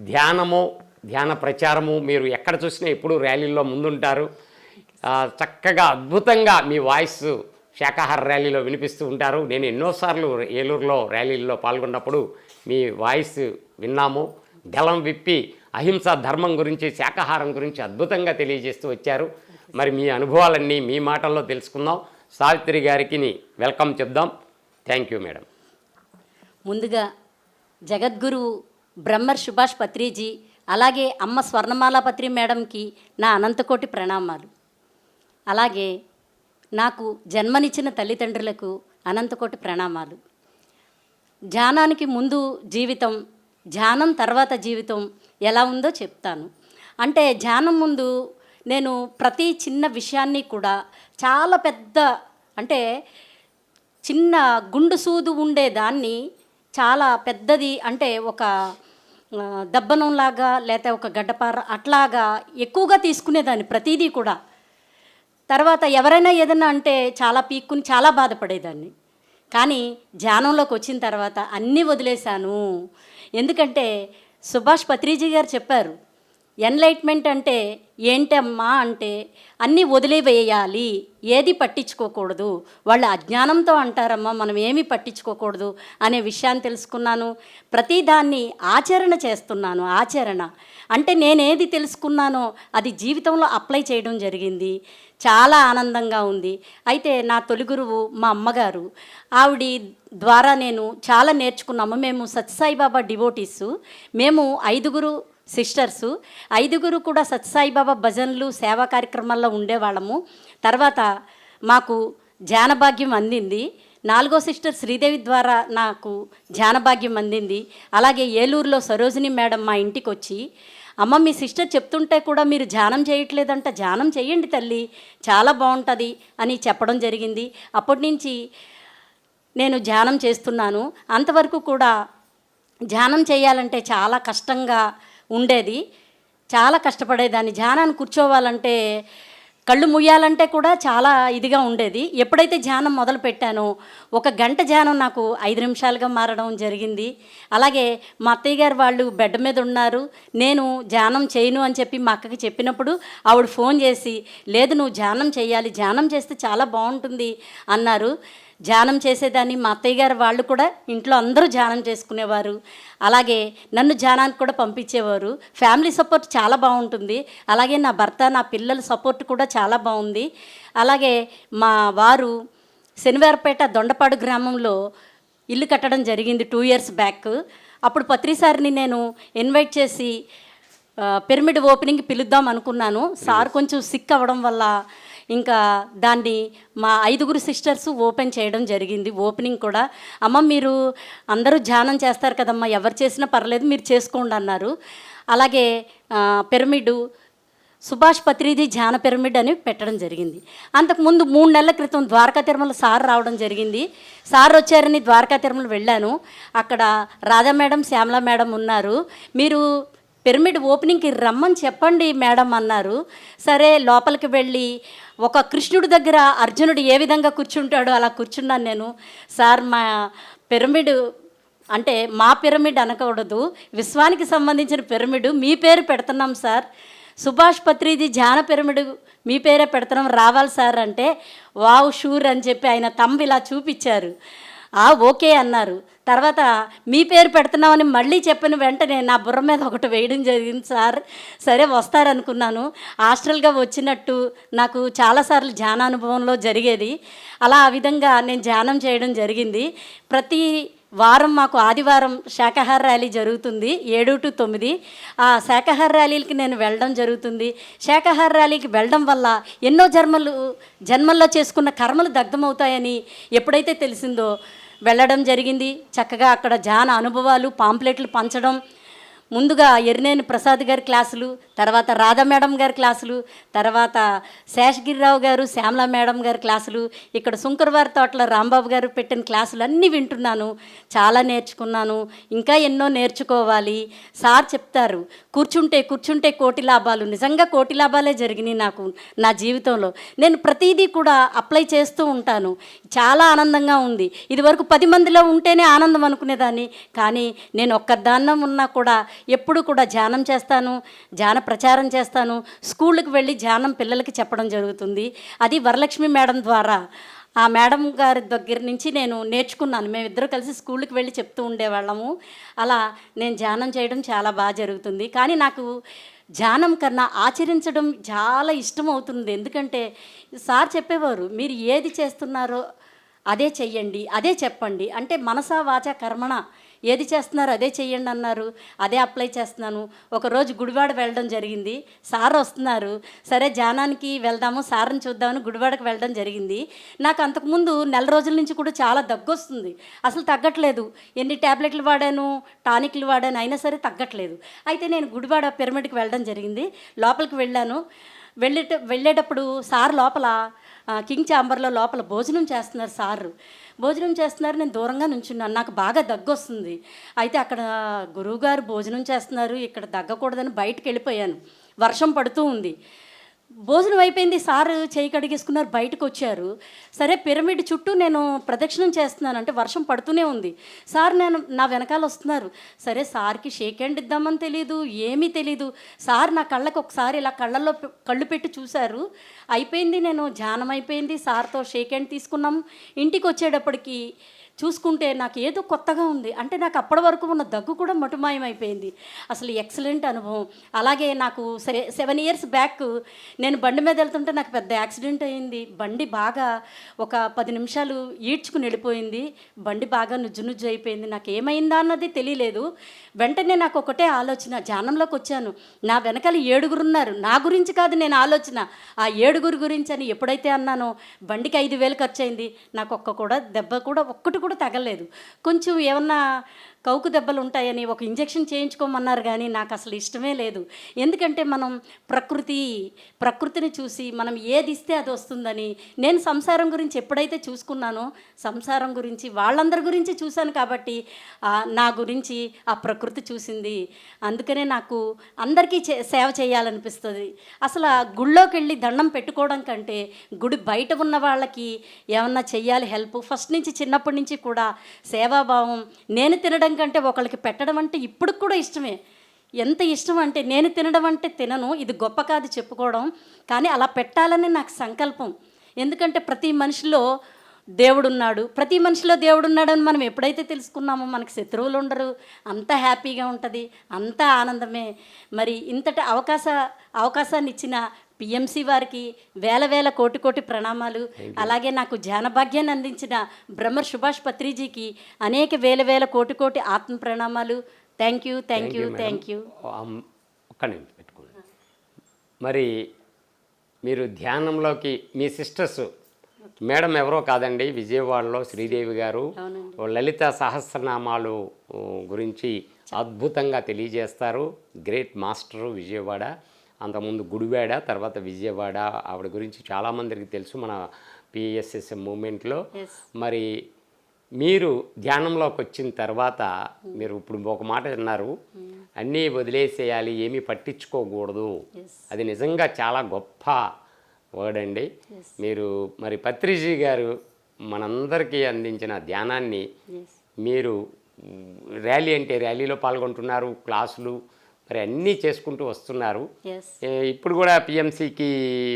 ధ్యానము ధ్యాన ప్రచారము మీరు ఎక్కడ చూసినా ఎప్పుడు ర్యాలీల్లో ముందుంటారు. చక్కగా అద్భుతంగా మీ వాయిస్ శాకాహార ర్యాలీలో వినిపిస్తూ ఉంటారు. నేను ఎన్నోసార్లు ఏలూరులో ర్యాలీల్లో పాల్గొన్నప్పుడు మీ వాయిస్ విన్నాము. గలం విప్పి అహింస ధర్మం గురించి శాకాహారం గురించి అద్భుతంగా తెలియజేస్తూ వచ్చారు. మరి మీ అనుభవాలన్నీ మీ మాటల్లో తెలుసుకుందాం. సావిత్రి గారికి వెల్కమ్ చెప్దాం. Thank you madam. ముందుగా జగద్గురు బ్రహ్మర్ సుభాష్ పత్రిజీ అలాగే అమ్మ స్వర్ణమాల పత్రి మేడంకి నా అనంతకోటి ప్రణామాలు. అలాగే నాకు జన్మనిచ్చిన తల్లిదండ్రులకు అనంతకోటి ప్రణామాలు. ధ్యానానికి ముందు జీవితం ధ్యానం తర్వాత జీవితం ఎలా ఉందో చెప్తాను. అంటే ధ్యానం ముందు నేను ప్రతి చిన్న విషయాన్ని కూడా చాలా పెద్ద అంటే చిన్న గుండు సూదు ఉండే దాన్ని చాలా పెద్దది అంటే ఒక దబ్బనంలాగా లేకపోతే ఒక గడ్డపార అట్లాగా ఎక్కువగా తీసుకునేదాన్ని ప్రతిదీ కూడా. తర్వాత ఎవరైనా ఏదైనా అంటే చాలా పీక్కుని చాలా బాధపడేదాన్ని. కానీ ధ్యానంలోకి వచ్చిన తర్వాత అన్నీ వదిలేశాను. ఎందుకంటే సుభాష్ పత్రిజీ గారు చెప్పారు ఎన్లైట్మెంట్ అంటే ఏంటమ్మా అంటే అన్నీ వదిలివేయాలి ఏది పట్టించుకోకూడదు. వాళ్ళు అజ్ఞానంతో అంటారమ్మా మనం ఏమి పట్టించుకోకూడదు అనే విషయాన్ని తెలుసుకున్నాను. ప్రతిదాన్ని ఆచరణ చేస్తున్నాను ఆచరణ. అంటే నేనేది తెలుసుకున్నానో అది జీవితంలో అప్లై చేయడం జరిగింది. చాలా ఆనందంగా ఉంది. అయితే నా తొలి గురువు మా అమ్మగారు ఆవిడ ద్వారా నేను చాలా నేర్చుకున్నాము. మేము సత్యసాయిబాబా డివోటీసు. మేము ఐదుగురు సిస్టర్స్ ఐదుగురు కూడా సత్సాయిబాబా భజనలు సేవా కార్యక్రమాల్లో ఉండేవాళ్ళము. తర్వాత మాకు ధ్యానభాగ్యం అందింది. నాలుగో సిస్టర్ శ్రీదేవి ద్వారా నాకు ధ్యానభాగ్యం అందింది. అలాగే ఏలూరులో సరోజిని మేడం మా ఇంటికి వచ్చి అమ్మ మీ సిస్టర్ చెప్తుంటే కూడా మీరు ధ్యానం చేయట్లేదంట. ధ్యానం చేయండి తల్లి చాలా బాగుంటుంది అని చెప్పడం జరిగింది. అప్పటి నుంచి నేను ధ్యానం చేస్తున్నాను. అంతవరకు కూడా ధ్యానం చేయాలంటే చాలా కష్టంగా ఉండేది. చాలా కష్టపడేదాన్ని. ధ్యానాన్ని కూర్చోవాలంటే కళ్ళు ముయ్యాలంటే కూడా చాలా ఇదిగా ఉండేది. ఎప్పుడైతే ధ్యానం మొదలు పెట్టానో ఒక గంట ధ్యానం నాకు ఐదు నిమిషాలుగా మారడం జరిగింది. అలాగే మా అత్తయ్య గారు వాళ్ళు బెడ్ మీద ఉన్నారు. నేను ధ్యానం చేయను అని చెప్పి మా అక్కకి చెప్పినప్పుడు ఆవిడ ఫోన్ చేసి లేదు నువ్వు ధ్యానం చేయాలి. ధ్యానం చేస్తే చాలా బాగుంటుంది అన్నారు. ధ్యానం చేసేదాన్ని. మా అత్తయ్య గారు వాళ్ళు కూడా ఇంట్లో అందరూ ధ్యానం చేసుకునేవారు. అలాగే నన్ను ధ్యానానికి కూడా పంపించేవారు. ఫ్యామిలీ సపోర్ట్ చాలా బాగుంటుంది. అలాగే నా భర్త నా పిల్లల సపోర్ట్ కూడా చాలా బాగుంది. అలాగే మా వారు శనివారపేట దొండపాడు గ్రామంలో ఇల్లు కట్టడం జరిగింది టూ ఇయర్స్ బ్యాక్. అప్పుడు పత్రిసారిని నేను ఇన్వైట్ చేసి పిరమిడ్ ఓపెనింగ్ పిలుద్దాం అనుకున్నాను. సార్ కొంచెం సిక్ అవ్వడం వల్ల ఇంకా దాన్ని మా ఐదుగురు సిస్టర్స్ ఓపెన్ చేయడం జరిగింది. ఓపెనింగ్ కూడా అమ్మ మీరు అందరూ ధ్యానం చేస్తారు కదమ్మా ఎవరు చేసినా పర్లేదు మీరు చేసుకోండి అన్నారు. అలాగే పిరమిడు పిరమిడ్ సుభాష్ పత్రిది ధ్యాన పిరమిడ్ అని పెట్టడం జరిగింది. అంతకుముందు మూడు నెలల క్రితం ద్వారకా తిరుమల సార్ రావడం జరిగింది. సార్ వచ్చారని ద్వారకా తిరుమల వెళ్ళాను. అక్కడ రాధా మేడం శ్యామల మేడం ఉన్నారు. మీరు పిరమిడ్ ఓపెనింగ్కి రమ్మని చెప్పండి మేడం అన్నారు. సరే లోపలికి వెళ్ళి ఒక కృష్ణుడి దగ్గర అర్జునుడు ఏ విధంగా కూర్చుంటాడో అలా కూర్చున్నాను నేను. సార్ మా పిరమిడ్ అంటే మా పిరమిడ్ అనకూడదు. విశ్వానికి సంబంధించిన పిరమిడ్ మీ పేరు పెడుతున్నాం సార్. సుభాష్ పత్రిది ధ్యాన పిరమిడ్ మీ పేరే పెడుతున్నాం. రావాలి సార్ అంటే వావ్ షూర్ అని చెప్పి ఆయన తమ్ము ఇలా చూపించారు. ఆ ఓకే అన్నారు. తర్వాత మీ పేరు పెడుతున్నామని మళ్ళీ చెప్పిన వెంటనే నా బుర్ర మీద ఒకటి వేయడం జరిగింది సార్. సరే వస్తారనుకున్నాను. హాస్టల్గా వచ్చినట్టు నాకు చాలాసార్లు ధ్యానానుభవంలో జరిగేది. అలా ఆ విధంగా నేను ధ్యానం చేయడం జరిగింది. ప్రతి వారం మాకు ఆదివారం శాకాహార ర్యాలీ జరుగుతుంది ఏడు టు తొమ్మిది. ఆ శాకాహార ర్యాలీలకి నేను వెళ్ళడం జరుగుతుంది. శాఖాహార ర్యాలీకి వెళ్ళడం వల్ల ఎన్నో జన్మలు జన్మల్లో చేసుకున్న కర్మలు దగ్ధమవుతాయని ఎప్పుడైతే తెలిసిందో వెళ్ళడం జరిగింది. చక్కగా అక్కడ జాన అనుభవాలు పాంప్లెట్లు పంచడం ముందుగా ఎర్నేని ప్రసాద్ గారి క్లాసులు తర్వాత రాధా మేడం గారి క్లాసులు తర్వాత శేషగిరిరావు గారు శ్యామల మేడం గారి క్లాసులు ఇక్కడ శుంకరవారి తోటలో రాంబాబు గారు పెట్టిన క్లాసులు అన్నీ వింటున్నాను చాలా నేర్చుకున్నాను ఇంకా ఎన్నో నేర్చుకోవాలి. సార్ చెప్తారు కూర్చుంటే కూర్చుంటే కోటి లాభాలు నిజంగా కోటి లాభాలే జరిగినాయి నాకు నా జీవితంలో. నేను ప్రతిదీ కూడా అప్లై చేస్తూ ఉంటాను చాలా ఆనందంగా ఉంది. ఇదివరకు పది మందిలో ఉంటేనే ఆనందం అనుకునేదాన్ని కానీ నేను ఒక్కదాన్నం ఉన్నా కూడా ఎప్పుడు కూడా ధ్యానం చేస్తాను ధ్యాన ప్రచారం చేస్తాను. స్కూళ్ళకి వెళ్ళి ధ్యానం పిల్లలకి చెప్పడం జరుగుతుంది. అది వరలక్ష్మి మేడం ద్వారా. ఆ మేడం గారి దగ్గర నుంచి నేను నేర్చుకున్నాను. మేమిద్దరూ కలిసి స్కూల్కి వెళ్ళి చెప్తూ ఉండేవాళ్ళము. అలా నేను ధ్యానం చేయడం చాలా బాగా జరుగుతుంది. కానీ నాకు ధ్యానం కన్నా ఆచరించడం చాలా ఇష్టం అవుతుంది. ఎందుకంటే సార్ చెప్పేవారు మీరు ఏది చేస్తున్నారో అదే చెయ్యండి అదే చెప్పండి. అంటే మనసా వాచ కర్మణ ఏది చేస్తున్నారు అదే చెయ్యండి అన్నారు అదే అప్లై చేస్తున్నాను. ఒకరోజు గుడివాడ వెళ్ళడం జరిగింది. సార్ వస్తున్నారు. సరే జానానికి వెళ్దాము సార్ని చూద్దామని గుడివాడకు వెళ్ళడం జరిగింది. నాకు అంతకుముందు నెల రోజుల నుంచి కూడా చాలా దగ్గు వస్తుంది అసలు తగ్గట్లేదు. ఎన్ని ట్యాబ్లెట్లు వాడాను టానిక్లు వాడాను అయినా సరే తగ్గట్లేదు. అయితే నేను గుడివాడ పిరమిడ్కి వెళ్ళడం జరిగింది. లోపలికి వెళ్ళాను. వెళ్ళేట వెళ్ళేటప్పుడు సార్ లోపల కింగ్ ఛాంబర్లో లోపల భోజనం చేస్తున్నారు సారు. భోజనం చేస్తున్నారు నేను దూరంగా నుంచున్నాను. నాకు బాగా దగ్గు వస్తుంది అయితే అక్కడ గురువుగారు భోజనం చేస్తున్నారు. ఇక్కడ దగ్గకూడదని బయటకు వెళ్ళిపోయాను. వర్షం పడుతూ ఉంది. భోజనం అయిపోయింది సార్ చేయి కడిగేసుకున్నారు బయటకు వచ్చారు. సరే పిరమిడ్ చుట్టూ నేను ప్రదక్షిణం చేస్తున్నాను. అంటే వర్షం పడుతూనే ఉంది. సార్ నేను నా వెనకాల వస్తున్నారు. సరే సార్కి షేక్ హ్యాండ్ ఇద్దామని తెలియదు ఏమీ తెలీదు. సార్ నా కళ్ళకు ఒకసారి ఇలా కళ్ళల్లో కళ్ళు పెట్టి చూశారు. అయిపోయింది నేను ధ్యానం అయిపోయింది. సార్తో షేక్ హ్యాండ్ తీసుకున్నాం. ఇంటికి వచ్చేటప్పటికి చూసుకుంటే నాకు ఏదో కొత్తగా ఉంది. అంటే నాకు అప్పటి వరకు ఉన్న దగ్గు కూడా మటుమాయం అయిపోయింది అసలు ఎక్సలెంట్ అనుభవం. అలాగే నాకు సెవెన్ ఇయర్స్ బ్యాక్ నేను బండి మీద వెళ్తుంటే నాకు పెద్ద యాక్సిడెంట్ అయింది. బండి బాగా ఒక పది నిమిషాలు ఈడ్చుకుని వెళ్ళిపోయింది. బండి బాగా నుజ్జు నుజ్జు అయిపోయింది. నాకు ఏమైందా అన్నది తెలియలేదు. వెంటనే నాకు ఒకటే ఆలోచన. ధ్యానంలోకి వచ్చాను. నా వెనకాల ఏడుగురు ఉన్నారు. నా గురించి కాదు నేను ఆలోచన. ఆ ఏడుగురు గురించి అని ఎప్పుడైతే అన్నానో బండికి ఐదు వేలు ఖర్చు అయింది నాకు ఒక్క కూడా దెబ్బ కూడా ఒక్కటి కూడా తగలేదు కొంచెం ఏమన్నా కౌకు దెబ్బలు ఉంటాయని ఒక ఇంజెక్షన్ చేయించుకోమన్నారు కానీ నాకు అసలు ఇష్టమే లేదు. ఎందుకంటే మనం ప్రకృతి ప్రకృతిని చూసి మనం ఏది ఇస్తే అది వస్తుందని నేను సంసారం గురించి ఎప్పుడైతే చూసుకున్నానో సంసారం గురించి వాళ్ళందరి గురించి చూశాను కాబట్టి నా గురించి ఆ ప్రకృతి చూసింది. అందుకనే నాకు అందరికీ సేవ చేయాలనిపిస్తుంది. అసలు ఆ గుళ్ళోకి వెళ్ళి దండం పెట్టుకోవడం కంటే గుడి బయట ఉన్న వాళ్ళకి ఏమన్నా చెయ్యాలి హెల్ప్? ఫస్ట్ నుంచి చిన్నప్పటి నుంచి కూడా సేవాభావం నేను తినడం కంటే ఒకళ్ళకి పెట్టడం అంటే ఇప్పుడు కూడా ఇష్టమే. ఎంత ఇష్టం అంటే నేను తినడం అంటే తినను ఇది గొప్ప కాదు చెప్పుకోవడం కానీ అలా పెట్టాలని నాకు సంకల్పం. ఎందుకంటే ప్రతి మనిషిలో దేవుడున్నాడు. ప్రతి మనిషిలో దేవుడున్నాడని మనం ఎప్పుడైతే తెలుసుకున్నామో మనకి శత్రువులు ఉండరు అంత హ్యాపీగా ఉంటుంది అంత ఆనందమే. మరి ఇంతటి అవకాశ అవకాశాన్ని ఇచ్చిన పిఎంసి వారికి వేల వేల కోటి కోటి ప్రణామాలు. అలాగే నాకు ధ్యానభాగ్యాన్ని అందించిన బ్రహ్మర్ సుభాష్ పత్రిజీకి అనేక వేల వేల కోటి కోటి ఆత్మ ప్రణామాలు. Thank you thank you thank you um- ఒక్క నిమిషం పెట్టుకోండి. మరి మీరు ధ్యానంలోకి మీ సిస్టర్స్ మేడం ఎవరో కాదండి విజయవాడలో శ్రీదేవి గారు. లలిత సహస్రనామాలు గురించి అద్భుతంగా తెలియజేస్తారు. Great master Vijayawada. అంతకుముందు గుడివాడ తర్వాత విజయవాడ ఆవిడ గురించి చాలామందికి తెలుసు మన పిఎస్ఎస్ఎం మూమెంట్లో. మరి మీరు ధ్యానంలోకి వచ్చిన తర్వాత మీరు ఇప్పుడు ఒక మాట అన్నారు. అన్నీ వదిలేసేయాలి ఏమీ పట్టించుకోకూడదు. అది నిజంగా చాలా గొప్ప వర్డ్ అండి. మీరు మరి పత్రిజీ గారు మనందరికీ అందించిన ధ్యానాన్ని మీరు ర్యాలీ అంటే ర్యాలీలో పాల్గొంటున్నారు క్లాసులు మరి అన్నీ చేసుకుంటూ వస్తున్నారు. ఇప్పుడు కూడా పిఎంసికి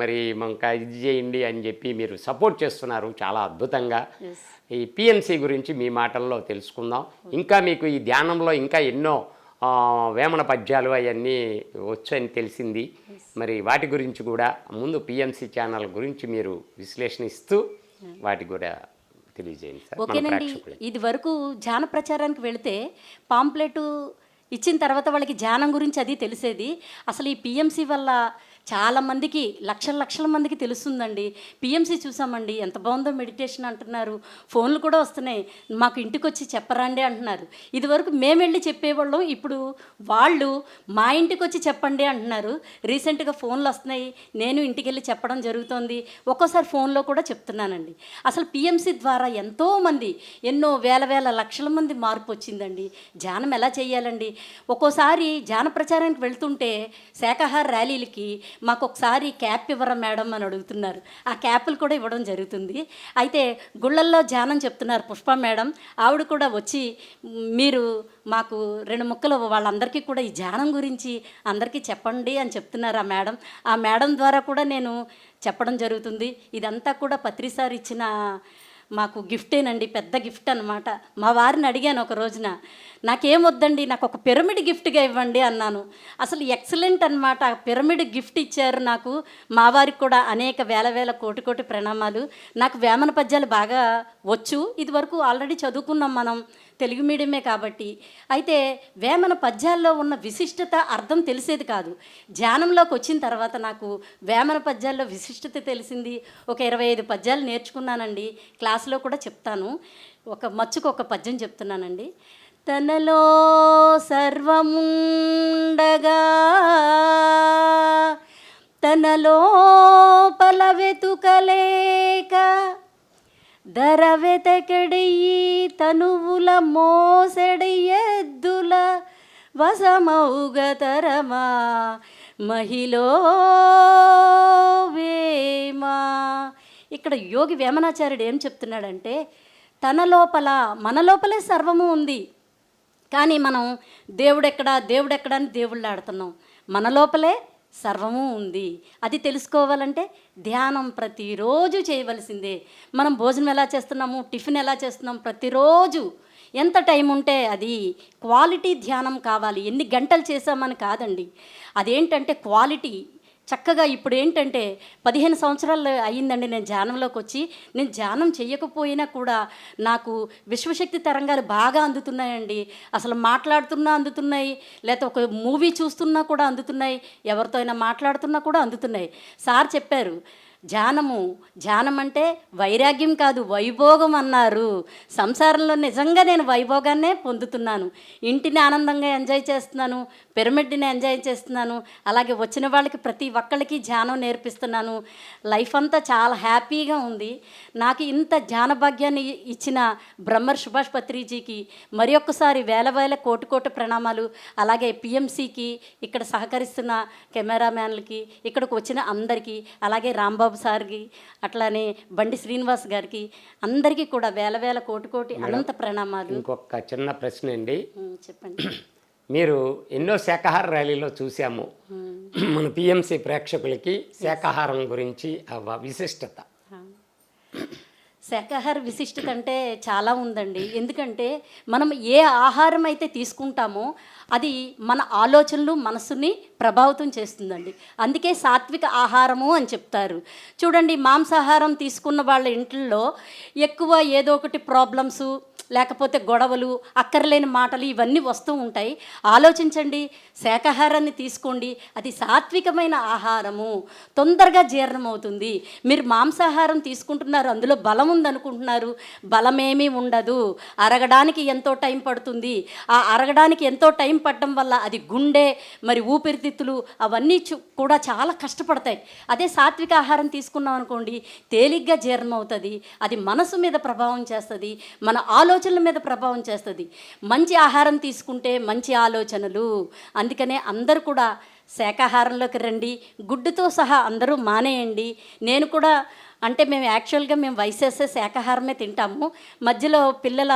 మరి మనకు ఇది చేయండి అని చెప్పి మీరు సపోర్ట్ చేస్తున్నారు చాలా అద్భుతంగా. ఈ పిఎంసి గురించి మీ మాటల్లో తెలుసుకుందాం. ఇంకా మీకు ఈ ధ్యానంలో ఇంకా ఎన్నో వేమన పద్యాలు అవన్నీ వచ్చని తెలిసింది. మరి వాటి గురించి కూడా ముందు పిఎంసి ఛానల్ గురించి మీరు విశ్లేషణ ఇస్తూ వాటి కూడా తెలియజేయండి ఓకేనండి. ఇది వరకు ధ్యాన ప్రచారానికి వెళితే పాంప్లెట్ ఇచ్చిన తర్వాత వాళ్ళకి ధ్యానం గురించి అది తెలిసేది. అసలు ఈ పిఎంసి వల్ల చాలామందికి లక్షల లక్షల మందికి తెలుస్తుందండి. పిఎంసి చూసామండి ఎంత బాగుందో మెడిటేషన్ అంటున్నారు. ఫోన్లు కూడా వస్తున్నాయి. మాకు ఇంటికి వచ్చి చెప్పరండి అంటున్నారు. ఇదివరకు మేము వెళ్ళి చెప్పేవాళ్ళం ఇప్పుడు వాళ్ళు మా ఇంటికి వచ్చి చెప్పండి అంటున్నారు. రీసెంట్గా ఫోన్లు వస్తున్నాయి నేను ఇంటికి వెళ్ళి చెప్పడం జరుగుతోంది. ఒక్కోసారి ఫోన్లో కూడా చెప్తున్నానండి. అసలు పిఎంసి ద్వారా ఎంతోమంది ఎన్నో వేల వేల లక్షల మంది మార్పు వచ్చిందండి. ధ్యానం ఎలా చేయాలండి? ఒక్కోసారి ధ్యాన ప్రచారానికి వెళ్తుంటే శాఖాహార ర్యాలీలకి మాకు ఒకసారి క్యాప్ ఇవ్వరా మేడం అని అడుగుతున్నారు. ఆ క్యాపులు కూడా ఇవ్వడం జరుగుతుంది. అయితే గుళ్ళల్లో ధ్యానం చెప్తున్నారు పుష్ప మేడం. ఆవిడ కూడా వచ్చి మీరు మాకు రెండు ముక్కలు వాళ్ళందరికీ కూడా ఈ ధ్యానం గురించి అందరికీ చెప్పండి అని చెప్తున్నారు ఆ మేడం. ఆ మేడం ద్వారా కూడా నేను చెప్పడం జరుగుతుంది. ఇదంతా కూడా పత్రిసారి ఇచ్చిన మాకు గిఫ్టేనండి పెద్ద గిఫ్ట్ అనమాట మా వారిని అడిగాను ఒక రోజున నాకేం వద్దండి నాకు ఒక పిరమిడ్ గిఫ్ట్గా ఇవ్వండి అన్నాను. అసలు ఎక్సలెంట్ అనమాట పిరమిడ్ గిఫ్ట్ ఇచ్చారు నాకు. మా వారికి కూడా అనేక వేల వేల కోటి కోటి ప్రణామాలు. నాకు వేమన పద్యాలు బాగా వచ్చు. ఇదివరకు ఆల్రెడీ చదువుకున్నాం మనం. తెలుగు మీడియమే కాబట్టి. అయితే వేమన పద్యాల్లో ఉన్న విశిష్టత అర్థం తెలిసేది కాదు. ధ్యానంలోకి వచ్చిన తర్వాత నాకు వేమన పద్యాల్లో విశిష్టత తెలిసింది. ఒక ఇరవై ఐదు పద్యాలు నేర్చుకున్నానండి. క్లాసులో కూడా చెప్తాను. ఒక మచ్చుకు ఒక పద్యం చెప్తున్నానండి. తనలో సర్వముండగా తనలో పల వెతుకలేక ధర వెతకెడయి తనువుల మోసెడి ఎద్దుల వసమౌగతరమా మహిళో వేమా. ఇక్కడ యోగి వేమనాచార్యుడు ఏం చెప్తున్నాడంటే తన లోపల మన లోపలే సర్వము ఉంది. కానీ మనం దేవుడెక్కడా దేవుడెక్కడా అని దేవుళ్ళు ఆడుతున్నాం. మన లోపలే సర్వము ఉంది. అది తెలుసుకోవాలంటే ధ్యానం ప్రతిరోజు చేయవలసిందే. మనం భోజనం ఎలా చేస్తున్నాము? టిఫిన్ ఎలా చేస్తున్నాం? ప్రతిరోజు. ఎంత టైం ఉంటే అది క్వాలిటీ ధ్యానం కావాలి. ఎన్ని గంటలు చేసామని కాదండి. అదేంటంటే క్వాలిటీ చక్కగా ఇప్పుడు ఏంటంటే పదిహేను సంవత్సరాలు అయ్యిందండి నేను ధ్యానంలోకి వచ్చి. నేను ధ్యానం చేయకపోయినా కూడా నాకు విశ్వశక్తి తరంగాలు బాగా అందుతున్నాయండి. అసలు మాట్లాడుతున్నా అందుతున్నాయి. లేకపోతే ఒక మూవీ చూస్తున్నా కూడా అందుతున్నాయి. ఎవరితో అయినా మాట్లాడుతున్నా కూడా అందుతున్నాయి. సార్ చెప్పారు ధ్యానము. ధ్యానం అంటే వైరాగ్యం కాదు వైభోగం అన్నారు. సంసారంలో నిజంగా నేను వైభోగాన్నే పొందుతున్నాను. ఇంటిని ఆనందంగా ఎంజాయ్ చేస్తున్నాను పిరమిడ్ని ఎంజాయ్ చేస్తున్నాను అలాగే వచ్చిన వాళ్ళకి ప్రతి ఒక్కళ్ళకి ధ్యానం నేర్పిస్తున్నాను. లైఫ్ అంతా చాలా హ్యాపీగా ఉంది. నాకు ఇంత ధ్యాన భాగ్యాన్ని ఇచ్చిన బ్రహ్మర్ సుభాష్ పత్రిజీకి మరి ఒక్కసారి వేల వేల కోటి కోటి ప్రణామాలు అలాగే పిఎంసికి ఇక్కడ సహకరిస్తున్న కెమెరామ్యాన్లకి ఇక్కడికి వచ్చిన అందరికీ అలాగే రాంబాబు సార్కి అట్లానే బండి శ్రీనివాస్ గారికి అందరికీ కూడా వేల వేల కోటి కోటి అనంత ప్రణామాలు. ఇంకొక చిన్న ప్రశ్న అండి. చెప్పండి. మీరు ఎన్నో శాకాహార ర్యాలీలో చూసాము మన పిఎంసి ప్రేక్షకులకి శాకాహారం గురించి విశిష్టత. శాకాహార విశిష్టత అంటే చాలా ఉందండి. ఎందుకంటే మనం ఏ ఆహారం అయితే తీసుకుంటామో అది మన ఆలోచనలు మనసుని ప్రభావితం చేస్తుందండి. అందుకే సాత్విక ఆహారము అని చెప్తారు. చూడండి మాంసాహారం తీసుకున్న వాళ్ళ ఇంట్లో ఎక్కువ ఏదో ఒకటి ప్రాబ్లమ్స్ లేకపోతే గొడవలు అక్కర్లేని మాటలు ఇవన్నీ వస్తూ ఉంటాయి. ఆలోచించండి శాకాహారాన్ని తీసుకోండి. అది సాత్వికమైన ఆహారము. తొందరగా జీర్ణమవుతుంది. మీరు మాంసాహారం తీసుకుంటున్నారు అందులో బలం ఉందనుకుంటున్నారు. బలమేమీ ఉండదు. అరగడానికి ఎంతో టైం పడుతుంది. ఆ అరగడానికి ఎంతో టైం పడడం వల్ల అది గుండె మరి ఊపిరితిత్తులు అవన్నీ కూడా చాలా కష్టపడతాయి. అదే సాత్విక ఆహారం తీసుకున్నాం అనుకోండి తేలిగ్గా జీర్ణం అవుతుంది అది మనసు మీద ప్రభావం చేస్తుంది. మన ఆలోచన ఆలోచనల మీద ప్రభావం చేస్తుంది. మంచి ఆహారం తీసుకుంటే మంచి ఆలోచనలు. అందుకనే అందరూ కూడా శాకాహారంలోకి రండి. గుడ్డుతో సహా అందరూ మానేయండి. నేను కూడా అంటే మేము యాక్చువల్గా మేము వయసేసే శాకాహారమే తింటాము. మధ్యలో పిల్లల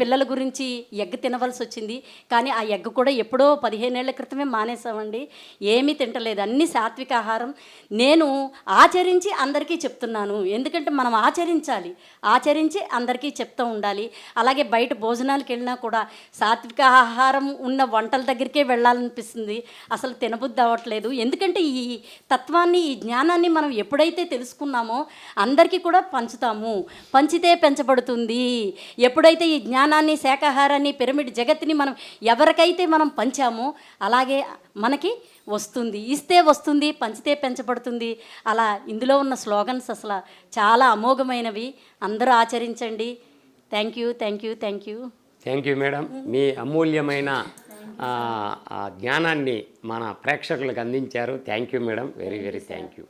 పిల్లల గురించి ఎగ్ తినవలసి వచ్చింది. కానీ ఆ ఎగ్ కూడా ఎప్పుడో పదిహేనేళ్ళ క్రితమే మానేసామండి. ఏమీ తింటలేదు. అన్ని సాత్విక ఆహారం. నేను ఆచరించి అందరికీ చెప్తున్నాను. ఎందుకంటే మనం ఆచరించాలి. ఆచరించి అందరికీ చెప్తూ ఉండాలి. అలాగే బయట భోజనాలకు వెళ్ళినా కూడా సాత్విక ఆహారం ఉన్న వంటల దగ్గరికే వెళ్ళాలనిపిస్తుంది. అసలు తినబుద్ధి అవ్వట్లేదు. ఎందుకంటే ఈ తత్వాన్ని ఈ జ్ఞానాన్ని మనం ఎప్పుడైతే తెలుసుకున్నామో అందరికీ కూడా పంచుతాము. పంచితే పెంచబడుతుంది. ఎప్పుడైతే ఈ జ్ఞానాన్ని శాకాహారాన్ని పిరమిడ్ జగత్తుని మనం ఎవరికైతే మనం పంచామో అలాగే మనకి వస్తుంది. ఇస్తే వస్తుంది పంచితే పెంచబడుతుంది. అలా ఇందులో ఉన్న స్లోగన్స్ అసలు చాలా అమోఘమైనవి. అందరూ ఆచరించండి. Thank you thank you thank you. Thank you madam. మీ అమూల్యమైన ఆ, ఆ జ్ఞానాన్ని మన ప్రేక్షకులకు అందించారు. Thank you madam. Very very thank you.